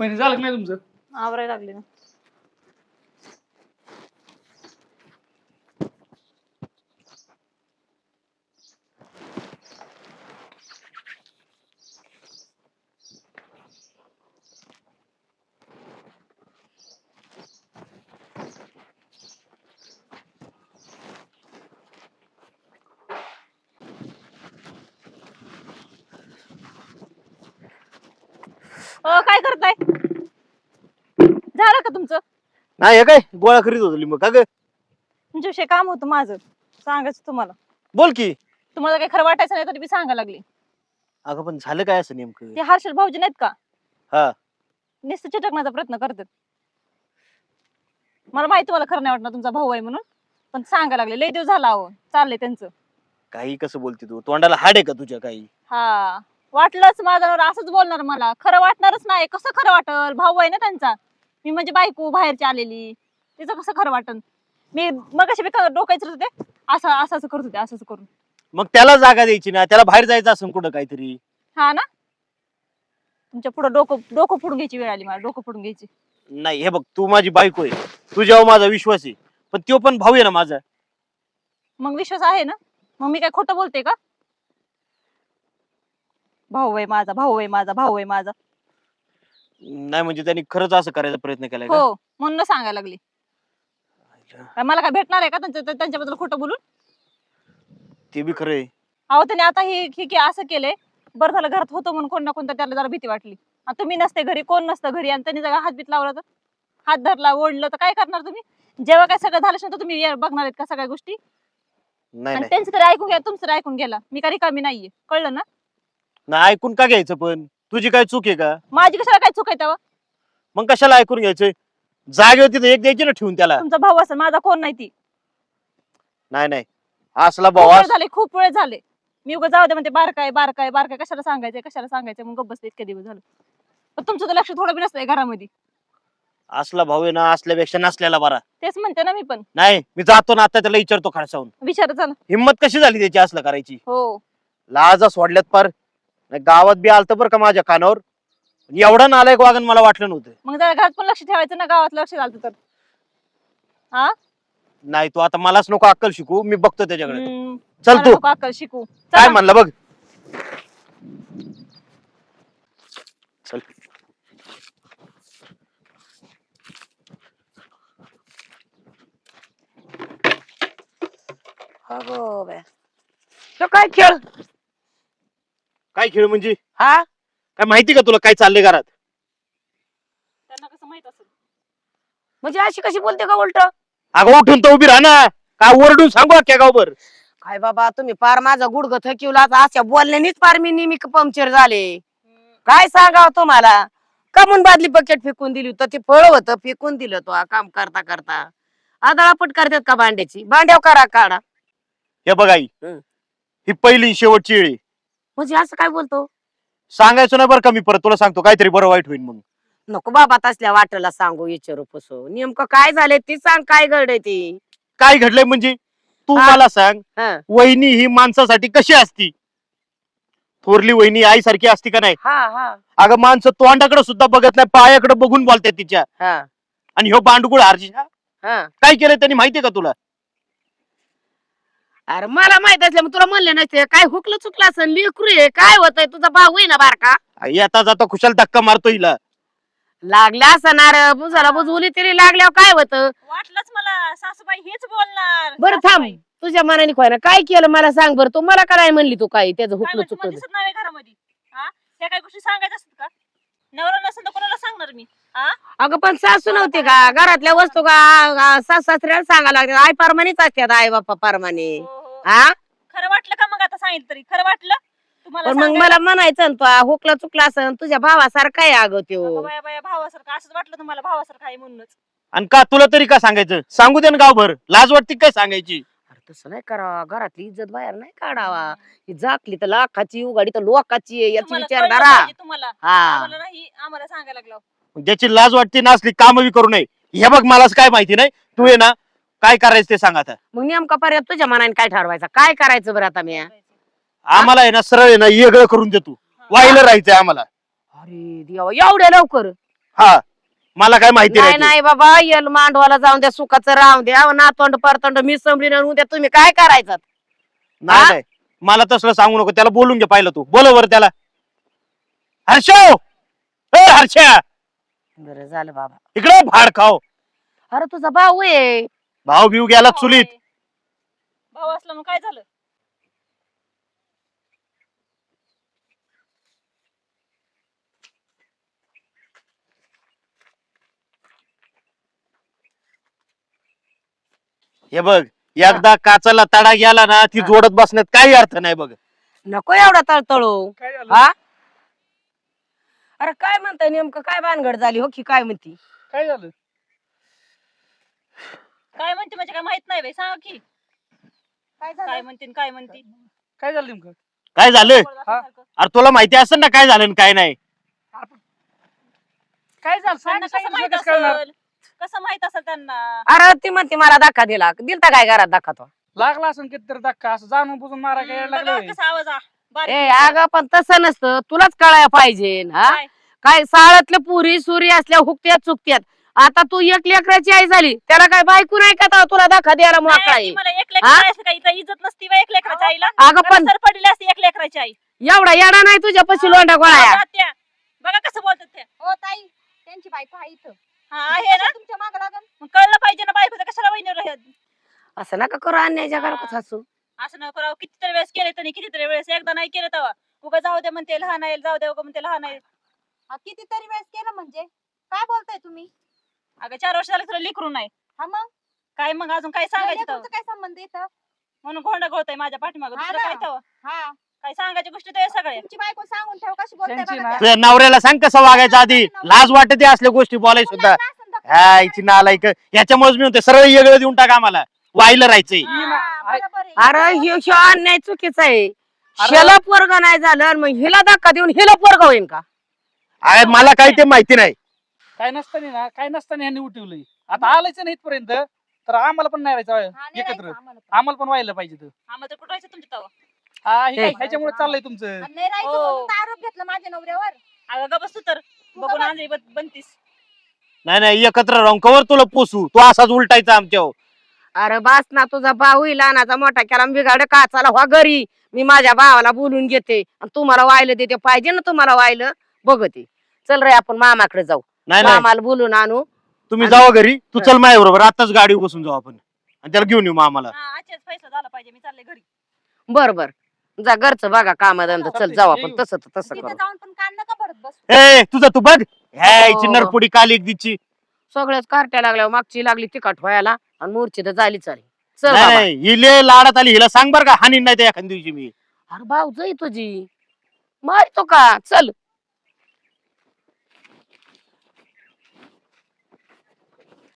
महिने झालं की नाही तुमचं? आवरायला लागले ना. अ, काय करताय? झालं का तुमचं? नाही हे काय? गोळा करीत होतो लिंब. का ग? तुमच्याविषयी काम होतं माझं. सांगायचं तुम्हाला. बोल की. तुम्हाला काही खरं वाटायचं नाही तरी मी सांगायला लागली. अगं पण झालं काय असं नेमकं? ते हर्षल भाऊजी नाहीत का? हा. नुसतं चिटकण्याचा प्रयत्न करतात. मला माहिती मला खरं नाही वाटणार तुमचा भाऊ आहे म्हणून. पण सांगायला लागले लय दिवस झाला अहो चाललंय त्यांचं. काही कसं बोलते तू? तोंडाला हाड आहे का तुझ्या काही? हा. वाटलंच माझा नवरा असंच बोलणार मला. खरं वाटणारच नाही. कसं खरं वाटल? भाऊ आहे ना त्यांचा. मी म्हणजे बायको बाहेरची आलेली. तिचं कसं खरं वाटन? मी मग कशी डोकायचं होते. असं असं असं करत होते असं असं करून. मग त्याला जागा द्यायची ना. त्याला बाहेर जायचं असं कुठं काहीतरी? हा ना? तुमच्यापुढे डोकं डोकं फोडून घ्यायची वेळ आली मला. डोकं फोडून घ्यायची. नाही हे बघ तू माझी बायको आहे. तुझ्यावर माझा विश्वास आहे. पण तो पण भाऊ आहे ना माझा. मग विश्वास आहे ना? मग मी काय खोटं बोलते का? भाऊ आहे माझा भाऊ आहे माझा भाऊ आहे माझा. नाही म्हणजे त्यांनी खरंच असं करायचा प्रयत्न केलाय का? हो म्हणून सांगायला लागली. काय मला काय भेटणार आहे का त्यांच्या त्यांच्याबद्दल खोटं बोलून? ते बी खरं आहे. अहो त्याने आता हे हे के- असं केलंय बरं झालं घरात होतं म्हणून कोण ना कोणतं त्याला जरा भीती वाटली. आता तुम्ही नसते घरी कोण नसतं घरी आणि त्यांनी जरा हातबीत लावला तर? हात धरला ओढलं तर काय करणार तुम्ही? जेव्हा काय सगळं झालं तर तुम्ही ये- बघणार आहेत का सगळ्या गोष्टी? नाही आणि नाही. त्यांचं तरी ऐकून घ्या तुमचं तरी ऐकून गेला मी काही कमी नाहीये. कळलं ना? नाही ऐकून का घ्यायचं पण? तुझी काय चूक आहे का? माझी कशाला काय चूक आहे तेव्हा? मग कशाला ऐकून घ्यायचं जागेवर तिथे एक द्यायची ना ठेवून त्याला. तुमचा भाऊ असेल माझा कोण नाही ती. नाही नाही. असला खूप भाऊ वेळ झाले खूप वेळ झाले. मी उगा जाऊ दे म्हणते बारकाय बारकाय बारकाय कशाला सांगायचंय कशाला सांगायचं मग गप्प बसले इतके दिवस झालं. पण तुमचं तर लक्ष थोडं बी नसतंय घरामध्ये. असला भाऊ आहे ना असल्यापेक्षा नसलेला बरा. तेच म्हणते ना मी पण. नाही मी जातो ना आता त्याला विचारतो खडसावून. विचारायचं ना. हिंमत कशी झाली त्याची असलं करायची? हो. लाजा सोडल्यात पार. गावात बी आलत बरं का माझ्या कानावर. एवढा नालायक वागण मला वाटलं नव्हतं. मग जरा घरात पण लक्ष ठेवायचं ना गावात लक्ष घालतं तर. हा? नाही तू आता मलाच नको अक्कल शिकू मी बघतो त्याच्याकडे. हम्म, चल मला तू. नको अक्कल शिकू. काय चला. म्हणलं बघ. चल. अगो बे. तो काय खेळ? काय खेळ म्हणजे? हा? काय माहिती का तुला काय चाललंय घरात? त्यांना कसं माहीत असेल. म्हणजे अशी कशी बोलते का उलट? अगं उठून तर उभी राहा ना. काय ओरडून सांगू अख्ख्या गावभर. काय बाबा तुम्ही पार माझा गुडघ थकिवला आता. अशा बोलण्यानीच पार मी नेहमी पंक्चर झाले. काय सांगाव तुम्हाला? कमून बादली बकेट फेकून दिली तर ते फळ होतं फेकून दिलं तो काम करता करता. आदळापट करतात का भांड्याची? भांड्याव करा काढा. हे बघ आई हं. ही पहिली शेवटची वेळी म्हणजे असं काय बोलतो? सांगायचं नाही बरं का मी परत तुला सांगतो काहीतरी बरं वाईट होईल मग नको बाबा तसल्या वाटेला सांगू विचारू पसो. नेमकं काय झालंय ती सांग काय घडलंय ती? काय घडलंय म्हणजे? तू हा. मला सांग हा. वहिनी ही माणसासाठी कशी असती? थोरली वहिनी आईसारखी असती का नाही? हा हा. अगं माणसं तोंडाकडे सुद्धा बघत नाही पायाकडे बघून बोलतात तिच्या. हा. आणि ह्यो बांडगुळ हरजी हा. काय केलं त्यांनी माहितीये का तुला? अरे मला माहीत असल्या मग तुला म्हणले नसते. काय हुकलं चुकलं असं लेकरू आहे. काय होतंय? तुझा भाऊ आहे ना बारका? येता जाता खुशाल धक्का मारतो हिला. लागल्या असणार बुजाला बुजवली तरी लागल्यावर काय होतं? वाटलंच मला सासूबाई हेच बोलणार. बरं थांब. सासूबाई. तुझ्या मनाने खोय ना काय केलं मला सांग बरं. तू मला काय म्हणली तू काय त्याचं काय हुकलं म्हणजे मला चुकलं? दिसत नाही घरामध्ये. हा? काही गोष्टी सांगायच्या असतात का? नवरा नसेल तर कोणाला सांगणार मी? अगं पण सासू नव्हती का? घरातल्या वस्तू का? सास सासऱ्याला सांगायला लागतात आई परमानेच असतात आई बाप्पा परमाने. हो, हो. हा खरं वाटलं का मग आता सांगितलं तरी? खरं वाटलं? तुम्हाला पण मग सांगायला? मला म्हणायचं ना तू हुकला चुकला असं तुझ्या भावासारखा आहे अगं अगं त्यो बाया बाया भावासारखं. असंच वाटलं तुम्हाला भावासारखं आहे म्हणूनच. आणि का तुला तरी का सांगायचं? सांगू दे ना गावभर. लाज वाटते काय सांगायची? अरे तसं नाही करावा. घरातली इज्जत बाहेर नाही काढावा. ही जाकली तर लाखाची उघाडी तर लोकाची आहे याची तुम्हाला विचार कळलं करा पाहिजे तुम्हाला. हा. आम्हाला नाही आम्हाला सांगायला लागलं. ज्याची लाज वाटते ना असली काम बी करू नये. हे बघ मला काय माहिती नाही. तू ये ना. काय करायचं ते सांग आता. मग नेमका पर्याय तुझ्या मनाने काय ठरवायचं? काय करायचं बरं आता मी? आम्हाला आहे ना सरळ आहे ना येगळं करून दे तू. वाहिलं राहायचंय आम्हाला. अरे देवा एवढ्या लवकर? हा. मला काय माहिती नाही नाही बाबा यल मांडवाला जाऊन द्या सुखाचं राहून द्या. नातोंड परतोंड मी संभळीन आणि उद्या तुम्ही काय करायचं? नाही? नाही. मला तसलं सांगू नको. त्याला बोलून घे पाहिलं तू. बोलवर त्याला. हर्षो! ए हर्षा! बरं झालं बाबा. इकडे भाड खाव अरे तुझा भाऊ आहे. भाऊ बिऊ गेला चुलीत. भाऊ असला मग काय झालं? हे बघ एकदा काचाला तडा गेला ना ती जोडत बसण्यात काही अर्थ नाही बघ. नको एवढा तळतळू. काय झालं? हा? अरे काय म्हणताय नेमकं? काय भानगड झाली हो की काय म्हणती? काय झालं? काय म्हणते म्हणजे काय माहीत नाही बाई सांगा की. काय म्हणते न काय म्हणते? काय झालं नेमकं? काय झालं? अरे तुला माहिती असेल ना काय झालं काय नाही. काय झालं? त्यांना सांग कसं माहीत कसं कळणार असेल? कसं माहीत असेल त्यांना? अरे ती म्हणते मला धक्का दिला. दिलता काय घरात धक्का तो? लागला असं कितीतरी धक्का असं जाणून बुजून मारा काय बघा लागलं कसा आवाज आ. ए. अगं पण तसं नसतं. तुलाच कळायला पाहिजे हा? काय? काय साळातल्या पुरी सुरी असल्या हुकत्यात चुकत्यात. आता तू एक लेकराची आई झाली त्याला काय बायको नाही का तुला धक्का द्यायला मोकळा आहे? मला एक हा? लेकराची असते का इथं इज्जत नसती बा एक लेकराच्या आईला. अगं पण सर पडली असती एक लेकराची आई. एवढा येडा नाही तुझ्या पशी लोंडा गोळाया बघा त्या. बघा कसं बोलतात त्या. हो ताई त्यांची बायको आहे इथं. हा आहे ना? तुमच्या माग लागल. मग कळलं पाहिजे ना बायको कशाला वहिनीवर राहत असं नका करू अन्यायच्या घरात हसू? असं न करावं कितीतरी वेळेस केले तर कितीतरी वेळेस एकदा नाही केलं तेव्हा. उगा जाऊ दे म्हणते लहान आहे जाऊ दे उगा म्हणते लहान आहे. हा, कितीतरी वेळेस केलं म्हणजे? काय बोलताय तुम्ही? अगं चार वर्ष झालं तुला लिकरू नाही. हा मग? काय मग अजून काय सांगायचं तेव्हा? काय संबंध इथं? म्हणून घोंडा घोळताय माझ्या पाठीमागं. हा दुसरं ना. काय तेव्हा? हा. काय सांगायची गोष्टी ते सगळे. तुमची बायको सांगून ठेव कशी बोलताय त्यांची बघा. ना- त्या. तुझ्या नवऱ्याला सांग कसं वागायचं आधी. लाज वाटते असल्या गोष्टी बोलाय सुद्धा. मुलांना हा इची नालायक. याच्यामुळेच मी म्हणते सरळ येगळं देऊन टाका आम्हाला. वाहिलं राहायचंय. ही. आहे. अरे ह्यो अन्याय चुकीचा आहे. ह्याला पोरग नाही झालं आणि मग हिला धक्का देऊन हिला पोरग होईन का? अरे मला काही ते माहिती नाही. काय नसताना ना काय नसताना ह्यांनी उठवलंय. आता आलायच नाही इथपर्यंत तर आम्हाला पण नाही हा, राहायचं नाही एकत्र. आम्हाला पण. व्हायला पाहिजे तर. आम्हाला तर कुठं राहायचं तुमच्या तेव्हा? हा हे हे. काय- ह्याच्यामुळे चाललंय तुमचं. नाही राहायचं हो. म्हणून तर आरोप घेतला माझ्या नवऱ्यावर. अगं ग बस तर. बघून? आंधळी बनतीस. नाही नाही एकत्र राहून कवर तुला पोसू. तू असाच उलटायचा आमच्यावर. अरे बास ना तुझा भाऊ लहानाचा मोठा केला बिघाड काचाला व्हा घरी. मी माझ्या भावाला बोलून घेते. आणि तुम्हाला वाहिलं देते. पाहिजे ना तुम्हाला वाहिलं बघते. चल रे आपण मामाकडे जाऊ. नाही नाही. मामाला बोलून आणू. तुम्ही जावा घरी. तू चल माझ्या बरोबर. आताच गाडी बसून जाऊ आपण. आणि त्याला घेऊन येऊ आम्हाला हा आजच्याच फैसला झाला पाहिजे. मी चालले घरी. बर बर. जा घरचं बघा कामधंदा. चल चालतंय, जाऊ आपण. तसं तर तसं तिथे करू. जाऊन पण कान नका भरत बस. ए तुझं तू बघ. ह्या हो. नरपुडी काली दिची. सगळ्याच कार्ट्या लागल्या मागची लागली तिखट व्हायला. आणि मूर्छी तर झाली चाली. चल नाही बाबा. नाही, हिले लाडात आली हिला सांग बर का हानी नाही त्या एखाद्या दिवशी मी. अरे भाऊ जाई तुझी. मारतो का? चल.